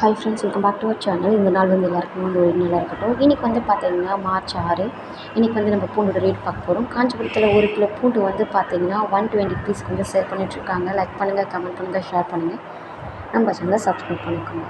Hi friends welcome back to our channel இந்த நாள் வந்து எல்லாருக்கும் வந்து ஒரு நல்லா இருக்கட்டும். இன்றைக்கி வந்து பார்த்தீங்கன்னா மார்ச் ஆறு. இன்றைக்கி வந்து நம்ம பூண்டோட ரேட் பார்க்க போகிறோம் காஞ்சிபுரத்தில் ஒரு கிலோ பூண்டு வந்து பார்த்தீங்கன்னா ஒன் டுவெண்ட்டி ருபீஸ்க்கு வந்து சேல் பண்ணிகிட்ருக்காங்க லைக் பண்ணுங்கள் கமெண்ட் பண்ணுங்கள் ஷேர் பண்ணுங்கள் நம்ம சேனலை சப்ஸ்கிரைப் பண்ணிக்கோங்க.